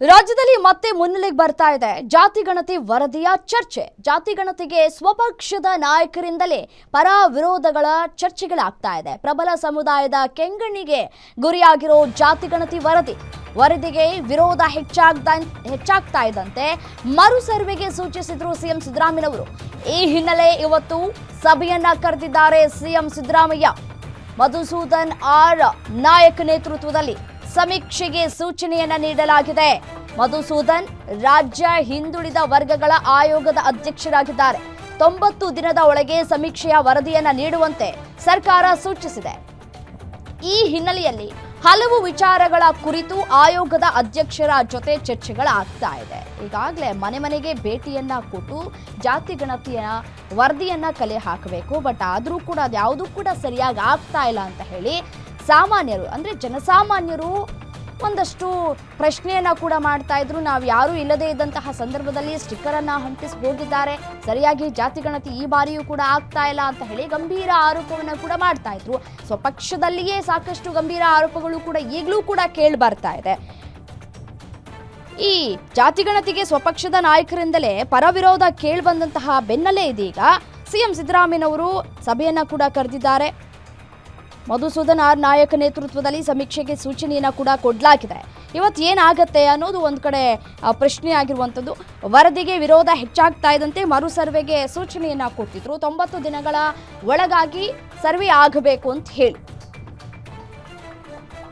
ರಾಜ್ಯದಲ್ಲಿ ಮತ್ತೆ ಮುನ್ನೆಲೆಗೆ ಬರ್ತಾ ಇದೆ. ಜಾತಿ ಗಣತಿ ವರದಿಯ ಚರ್ಚೆ. ಜಾತಿ ಗಣತಿಗೆ ಸ್ವಪಕ್ಷದ ನಾಯಕರಿಂದಲೇ ಪರ ವಿರೋಧಗಳ ಚರ್ಚೆಗಳಾಗ್ತಾ ಇದೆ. ಪ್ರಬಲ ಸಮುದಾಯದ ಕೆಂಗಣ್ಣಿಗೆ ಗುರಿಯಾಗಿರೋ ಜಾತಿ ಗಣತಿ ವರದಿ. ವರದಿಗೆ ವಿರೋಧ ಹೆಚ್ಚಾಗ್ತಾ ಹೆಚ್ಚಾಗ್ತಾ ಇದ್ದಂತೆ ಮರು ಸರ್ವೆಗೆ ಸೂಚಿಸಿದ್ರು ಸಿಎಂ ಸಿದ್ದರಾಮಯ್ಯನವರು ಈ ಹಿನ್ನೆಲೆ ಇವತ್ತು ಸಭೆಯನ್ನ ಕರೆದಿದ್ದಾರೆ C M Siddaramaiah. Madhusudan R Naik ನೇತೃತ್ವದಲ್ಲಿ ಸಮೀಕ್ಷೆಗೆ ಸೂಚನೆಯನ್ನ ನೀಡಲಾಗಿದೆ. ಮಧುಸೂದನ್ ರಾಜ್ಯ ಹಿಂದುಳಿದ ವರ್ಗಗಳ ಆಯೋಗದ ಅಧ್ಯಕ್ಷರಾಗಿದ್ದಾರೆ. ತೊಂಬತ್ತು ದಿನದ ಒಳಗೆ ಸಮೀಕ್ಷೆಯ ವರದಿಯನ್ನ ನೀಡುವಂತೆ ಸರ್ಕಾರ ಸೂಚಿಸಿದೆ. ಈ ಹಿನ್ನೆಲೆಯಲ್ಲಿ ಹಲವು ವಿಚಾರಗಳ ಕುರಿತು ಆಯೋಗದ ಅಧ್ಯಕ್ಷರ ಜೊತೆ ಚರ್ಚೆಗಳಾಗ್ತಾ ಇದೆ. ಈಗಾಗಲೇ ಮನೆ ಮನೆಗೆ ಭೇಟಿಯನ್ನ ಕೊಟ್ಟು ಜಾತಿ ಗಣತಿಯ ವರದಿಯನ್ನ ಕಲೆ ಹಾಕಬೇಕು. ಬಟ್ ಆದರೂ ಕೂಡ ಅದ್ಯಾವುದೂ ಕೂಡ ಸರಿಯಾಗಿ ಆಗ್ತಾ ಇಲ್ಲ ಅಂತ ಹೇಳಿ ಸಾಮಾನ್ಯರು, ಅಂದರೆ ಜನಸಾಮಾನ್ಯರು ಒಂದಷ್ಟು ಪ್ರಶ್ನೆಯನ್ನು ಕೂಡ ಮಾಡ್ತಾ ಇದ್ರು. ನಾವು ಯಾರೂ ಇಲ್ಲದೇ ಇದ್ದಂತಹ ಸಂದರ್ಭದಲ್ಲಿ ಸ್ಟಿಕ್ಕರನ್ನು ಅಂಟಿಸಿ ಹೋಗಿದ್ದಾರೆ. ಸರಿಯಾಗಿ ಜಾತಿ ಗಣತಿ ಈ ಬಾರಿಯೂ ಕೂಡ ಆಗ್ತಾ ಇಲ್ಲ ಅಂತ ಹೇಳಿ ಗಂಭೀರ ಆರೋಪವನ್ನು ಕೂಡ ಮಾಡ್ತಾ ಇದ್ರು. ಸ್ವಪಕ್ಷದಲ್ಲಿಯೇ ಸಾಕಷ್ಟು ಗಂಭೀರ ಆರೋಪಗಳು ಕೂಡ ಈಗಲೂ ಕೂಡ ಕೇಳಿ ಬರ್ತಾ ಇದೆ. ಈ ಜಾತಿ ಗಣತಿಗೆ ಸ್ವಪಕ್ಷದ ನಾಯಕರಿಂದಲೇ ಪರವಿರೋಧ ಕೇಳಿಬಂದಂತಹ ಬೆನ್ನಲ್ಲೇ ಇದೀಗ ಸಿಎಂ ಸಿದ್ದರಾಮಯ್ಯನವರು ಸಭೆಯನ್ನ ಕೂಡ ಕರೆದಿದ್ದಾರೆ. ಮಧುಸೂದನ್ ಆರ್ ನಾಯಕ ನೇತೃತ್ವದಲ್ಲಿ ಸಮೀಕ್ಷೆಗೆ ಸೂಚನೆಯನ್ನು ಕೂಡ ಕೊಡಲಾಗಿದೆ. ಇವತ್ತು ಏನಾಗುತ್ತೆ ಅನ್ನೋದು ಒಂದು ಕಡೆ ಪ್ರಶ್ನೆ ಆಗಿರುವಂಥದ್ದು ವರದಿಗೆ ವಿರೋಧ ಹೆಚ್ಚಾಗ್ತಾ ಇದ್ದಂತೆ ಮರು ಸರ್ವೆಗೆ ಸೂಚನೆಯನ್ನು ಕೊಟ್ಟಿದ್ರು. ತೊಂಬತ್ತು ದಿನಗಳ ಒಳಗಾಗಿ ಸರ್ವೆ ಆಗಬೇಕು ಅಂತ ಹೇಳಿ.